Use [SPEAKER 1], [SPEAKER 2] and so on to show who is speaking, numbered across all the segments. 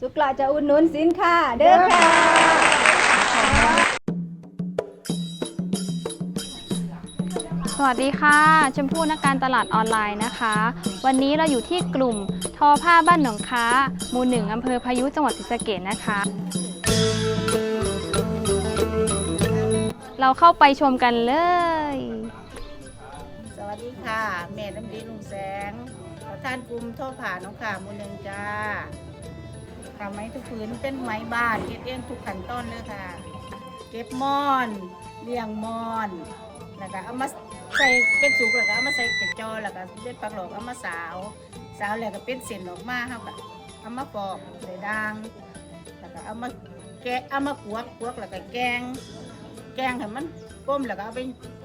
[SPEAKER 1] สุกลาจะอุดหนุนสินค้าเด้อค่ะ
[SPEAKER 2] สวัสดีค่ะ ชมพู่นักการตลาดออนไลน์นะคะ วันนี้เราอยู่ที่กลุ่มทอผ้าบ้านหนองค้า หมู่หนึ่งอำเภอพายุจังหวัดศรีสะเกษนะคะ เราเข้าไปชมกันเลย
[SPEAKER 3] สวัสดีค่ะ แม่น้ำดีลุงแสงประธานกลุ่มโทษผ่าน้องขามูลหนึ่งจ้า ทำไม้ทุกผืนเป็นไม้บ้านเก็บเองทุกขั้นตอนเลยค่ะ เก็บมอนเลี้ยงมอนแล้วก็เอามาใส่เป็นสุกแล้วก็เอามาใส่เกระจอแล้วก็เป็นปักหลอกเอามาสาว สาวแล้วก็เป็นเส้นออกมาเฮาก็เอามาปอกใส่ด่างแล้วก็เอามาแกะเอามากวกกวกแล้วก็แกง แกงให้มันก้มแล้วก็เอาไป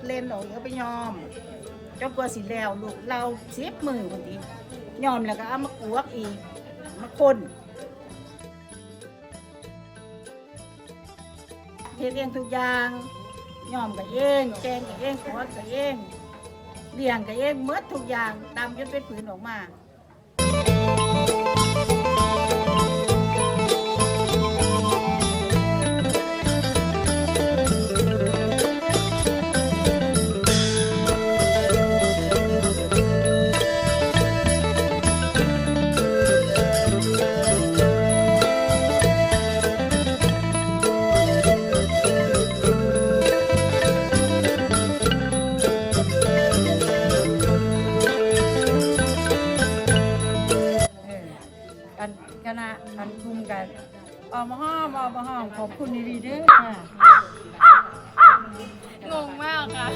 [SPEAKER 3] เล่นออกเอาไปยอมจนกว่าสิแล้วลูกเราเสียบมือคนดียอมแล้วก็เอามากวกอีกมาคน ฮ็ดเองทุกอย่างยอมกับเองแกงกับเองขวกกับเองเลี้ยงกับเองเมดทุกอย่างตามจนเป็นผืนออกมา
[SPEAKER 4] กันคณะกันทุมกันออกมาห้อมออกมาห้อมขอบคุณดีๆเด้อค่ะ
[SPEAKER 2] งงมากค่ะ